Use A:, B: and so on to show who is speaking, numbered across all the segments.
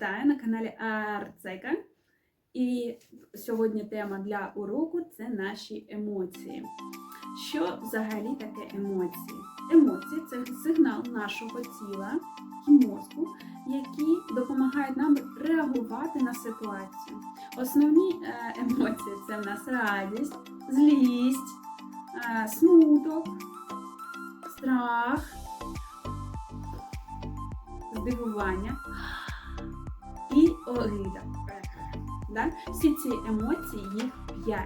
A: Вітаю на каналі Арцека. І сьогодні тема для уроку це наші емоції. Що взагалі таке емоції? Емоції це сигнал нашого тіла і мозку, які допомагають нам реагувати на ситуацію. Основні е, емоції це в нас радість, злість, е, смуток, страх, здивування огида. Да? Всі ці емоції, їх 5.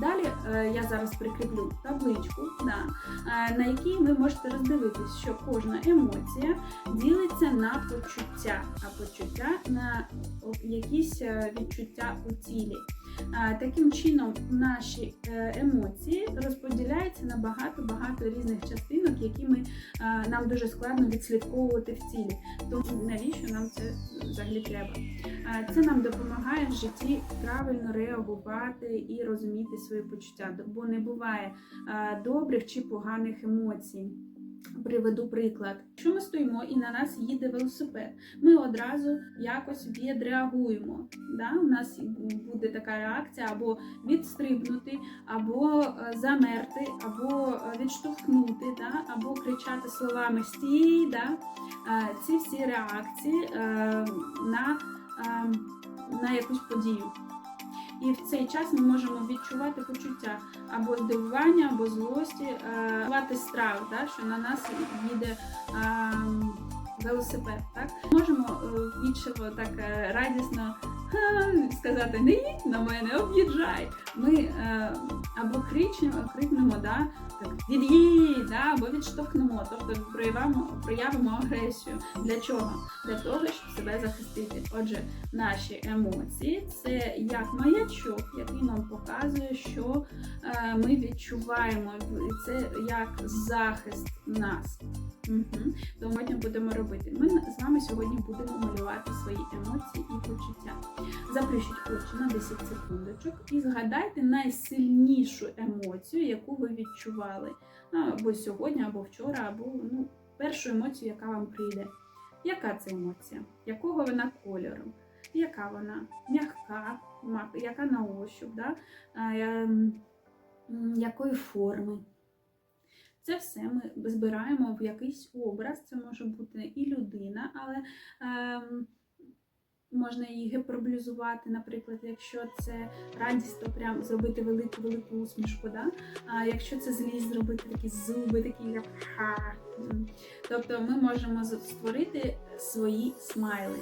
A: Далі е, я зараз прикріплю табличку, да, е, на якій ви можете роздивитись, що кожна емоція ділиться на почуття, а почуття на якісь е, відчуття у тілі. Таким чином, наші е, емоції розподіляються на багато-багато різних частинок, які ми, нам дуже складно відслідковувати в тілі. Тому навіщо нам це взагалі треба? Це нам допомагає в житті правильно реагувати і розуміти свої почуття, бо не буває добрих чи поганих емоцій. Приведу приклад. Якщо ми стоїмо і на нас їде велосипед, ми одразу якось відреагуємо. Да? У нас буде така реакція або відстрибнути, або е, замерти, або е, відштовхнути, да? або кричати словами стій. Да? Е, Ці всі реакції на, на якусь подію. І в цей час ми можемо відчувати почуття або здивування, або злості, е, відчувати страх, да, що на нас їде е, велосипед. Так? Можемо е, іншого так е, радісно! Сказати не їдь на мене, об'їжджай. Ми е, або кричимо, крикнемо, да, так, від'їдь, да, або відштовхнемо, тобто проявимо, проявимо агресію. Для чого? Для того, щоб себе захистити. Отже, наші емоції це як маячок, який нам показує, що е, ми відчуваємо, це як захист нас. Угу. Тому ми будемо робити. Ми з вами сьогодні будемо малювати свої емоції і почуття. Заплющіть очі на 10 секундочок і згадайте найсильнішу емоцію, яку ви відчували. Або сьогодні, або вчора, або ну, першу емоцію, яка вам прийде. Яка це емоція? Якого вона кольору? Яка вона? М'яка, яка на ощуп, да? ем, якої форми? Це все ми збираємо в якийсь образ. Це може бути і людина, але ем, можна її гіперболізувати, наприклад, якщо це радість, то прям зробити велику велику усмішку. Да? А якщо це злість, зробити такі зуби, такі як ха. Тобто ми можемо створити свої смайли.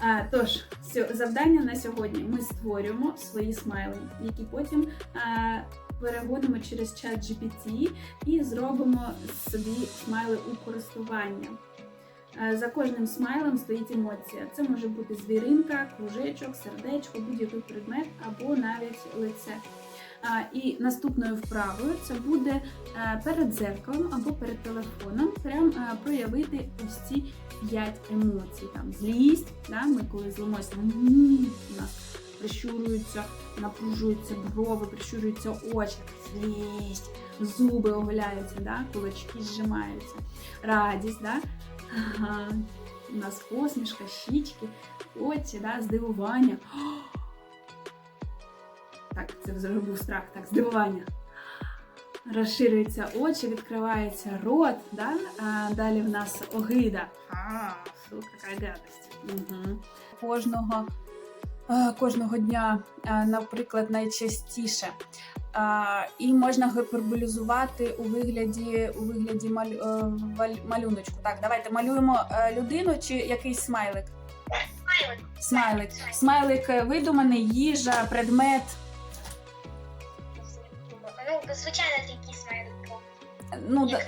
A: А, тож, завдання на сьогодні ми створюємо свої смайли, які потім а, переводимо через чат GPT і зробимо собі смайли у користування. Е, За кожним смайлом стоїть емоція. Це може бути звіринка, кружечок, сердечко, будь-який предмет або навіть лице. І наступною вправою це буде е, перед дзеркалом або перед телефоном прям е, проявити ось ці п'ять емоцій. Там злість, да? ми коли злимося, у нас прищурюються, напружуються брови, прищурюються очі, злість, зуби оголяються, да? кулачки зжимаються, радість, да? ага. у нас посмішка, щічки, очі, да? здивування. Так, це вже був страх, так, здивування. Розширюються очі, відкривається рот, да? а далі в нас огида. А, фу, яка гадость. Угу. Кожного, кожного дня, е, наприклад, найчастіше. І можна гіперболізувати у вигляді, у вигляді е, малюночку. Так, давайте малюємо е, людину чи якийсь смайлик.
B: Смайлик.
A: Смайлик. Смайлик е, видуманий, їжа, предмет.
B: Ну, звичайно, такі смайлики.
A: Ну,
B: Як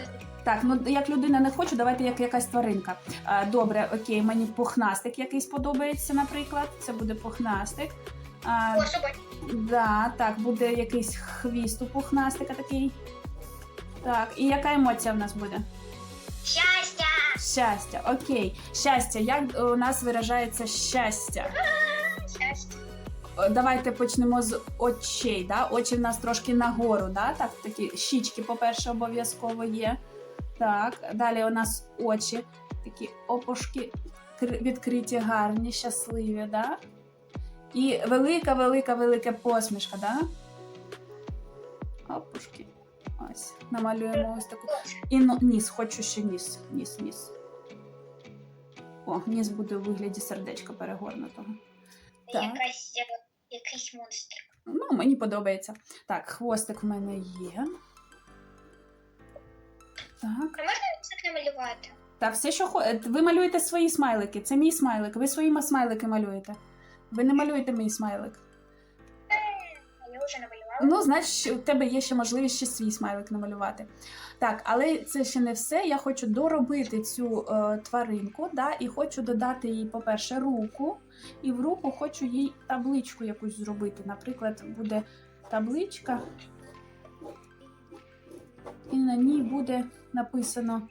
A: так, ну як людина не хочу, давайте як якась тваринка. А, добре, окей, мені пухнастик якийсь подобається, наприклад. Це буде пухнастик. А,
B: О, собака.
A: да, так, буде якийсь хвіст у пухнастика такий. Так, і яка емоція в нас буде?
B: Щастя!
A: Щастя, окей. Щастя, як у нас виражається щастя?
B: Щастя.
A: Давайте почнемо з очей. Да? Очі в нас трошки нагору, да? так, такі щічки, по-перше, обов'язково є. Так, далі у нас очі, такі опушки відкриті, гарні, щасливі, да? І велика, велика, велика посмішка, да? Опушки. Ось. Намалюємо ось таку. І ну, ніс, хочу ще ніс. Ніс, ніс. О, ніс буде у вигляді сердечка перегорнутого. Так.
B: Якась, якийсь монстр.
A: Ну, мені подобається. Так, хвостик в мене є. Так.
B: А можна це намалювати?
A: Та все, що хо... е, ви малюєте свої смайлики. Це мій смайлик. Ви свої смайлики малюєте. Ви не малюєте мій смайлик.
B: Я вже намалювала.
A: Ну, значить, у тебе є ще можливість ще свій смайлик намалювати. Так, але це ще не все. Я хочу доробити цю е, тваринку, да, і хочу додати їй, по-перше, руку. І в руку хочу їй табличку якусь зробити. Наприклад, буде табличка, і на ній буде написано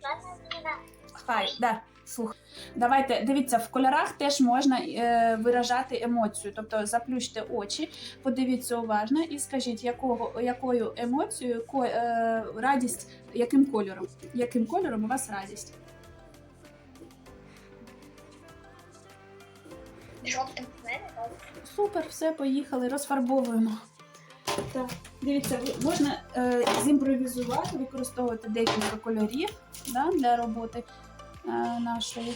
A: Хай, да, слухай. Давайте, дивіться, в кольорах теж можна е, виражати емоцію. Тобто заплющте очі, подивіться уважно і скажіть, якого, якою емоцією, ко, е, радість, яким кольором? Яким кольором у вас радість?
B: Жовтим.
A: Супер, все, поїхали, розфарбовуємо. Так, дивіться, можна е, зімпровізувати, використовувати декілька кольорів да, для роботи е, нашої.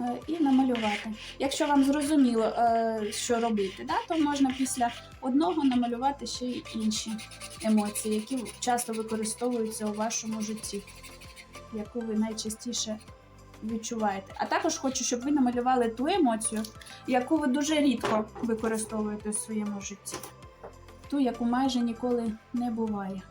A: Е, і намалювати. Якщо вам зрозуміло, е, що робити, да, то можна після одного намалювати ще й інші емоції, які часто використовуються у вашому житті, яку ви найчастіше відчуваєте. А також хочу, щоб ви намалювали ту емоцію, яку ви дуже рідко використовуєте у своєму житті. Ту, яку майже ніколи не буває.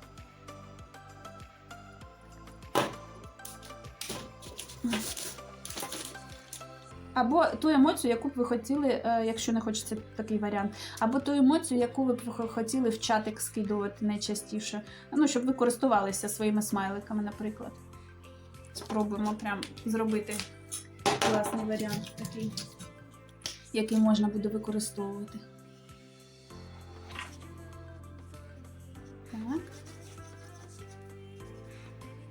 A: Або ту емоцію, яку б ви хотіли, е, якщо не хочеться такий варіант, або ту емоцію, яку ви б хотіли в чатик скидувати найчастіше. Ну, щоб ви користувалися своїми смайликами, наприклад. Спробуємо прям зробити класний варіант такий, який можна буде використовувати.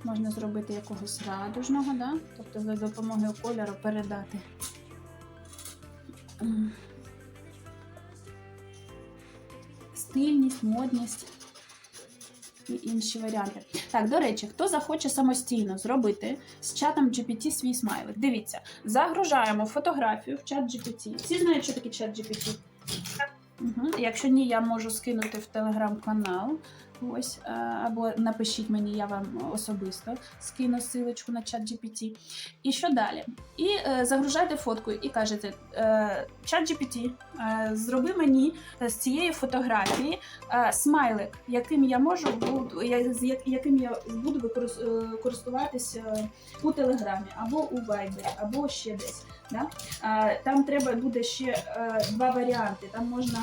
A: Можна зробити якогось радужного, да? тобто за допомогою кольору передати. Стильність, модність і інші варіанти. Так, до речі, хто захоче самостійно зробити з чатом GPT свій смайлик? Дивіться, загружаємо фотографію в чат GPT. Всі знають, що таке чат GPT? Угу. Якщо ні, я можу скинути в телеграм-канал. Ось, е, або напишіть мені, я вам особисто скину силочку на чат GPT. І що далі? І е, загружайте фотку і кажете: е, чат GPT, е, зроби мені з цієї фотографії е, смайлик, яким я можу буду, я, з як- яким я буду е, користуватися у Телеграмі, або у Вайбері, або ще десь. Да? Е, Там треба буде ще е, два варіанти. Там можна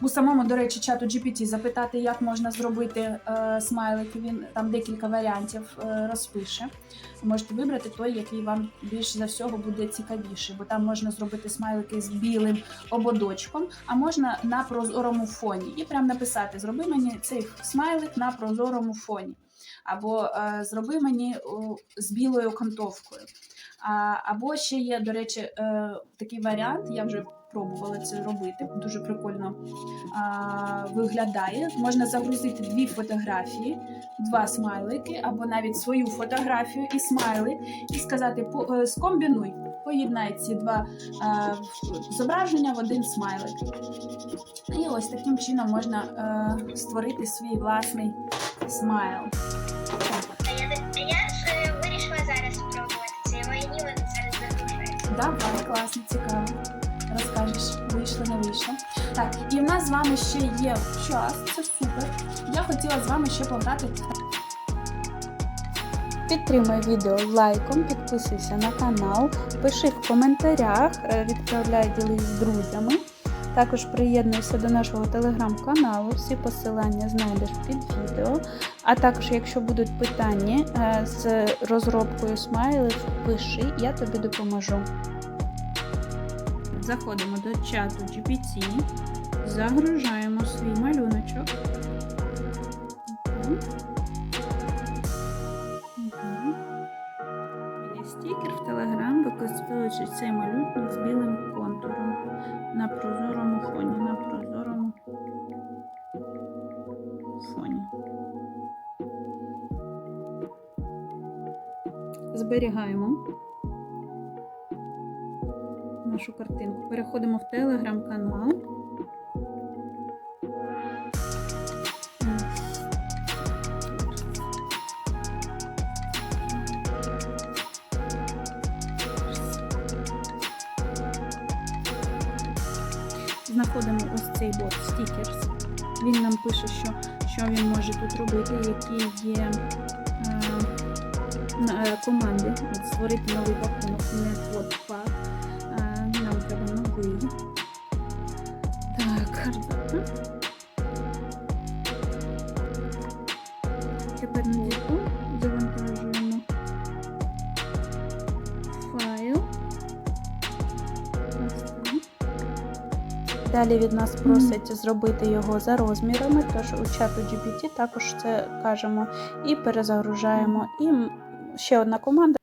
A: у самому, до речі, чату GPT запитати, як можна зробити е, смайлик. Він там декілька варіантів е, розпише. Ви можете вибрати той, який вам більш за всього буде цікавіше, бо там можна зробити смайлики з білим ободочком, а можна на прозорому фоні. І прям написати: Зроби мені цей смайлик на прозорому фоні. Або е, зроби мені о, з білою кантовкою. Або ще є, до речі, е, такий варіант, я вже пробувала це робити, дуже прикольно виглядає. Можна загрузити дві фотографії, два смайлики, або навіть свою фотографію і смайлик, і сказати: «По- е, скомбінуй, поєднай ці два е, зображення в один смайлик. І ось таким чином можна створити свій власний смайл. Давай, класно, цікаво. Розкажеш, вийшло, не вийшло. Так, і в нас з вами ще є час, це супер. Я хотіла з вами ще пограти. Підтримай відео лайком, підписуйся на канал, пиши в коментарях, е, відправляй ділись з друзями. Також приєднуйся до нашого телеграм-каналу, всі посилання знайдеш під відео. А також, якщо будуть питання е, з розробкою смайлів, пиши, я тобі допоможу. Заходимо до чату GPT, загружаємо свій малюночок. Є стікер в використовуємо Залишить цей малюнок з білим контуром на прозорому фоні. На прозорому фоні. Зберігаємо нашу картинку. Переходимо в телеграм-канал. Знаходимо ось цей бот Stickers. Він нам пише, що, що він може тут робити, які є е, е, команди. От створити новий пакунок Network Pack. Е, нам треба новий. Так. Тепер Далі від нас просить зробити його за розмірами, тож у чату GPT також це кажемо і перезагружаємо. І ще одна команда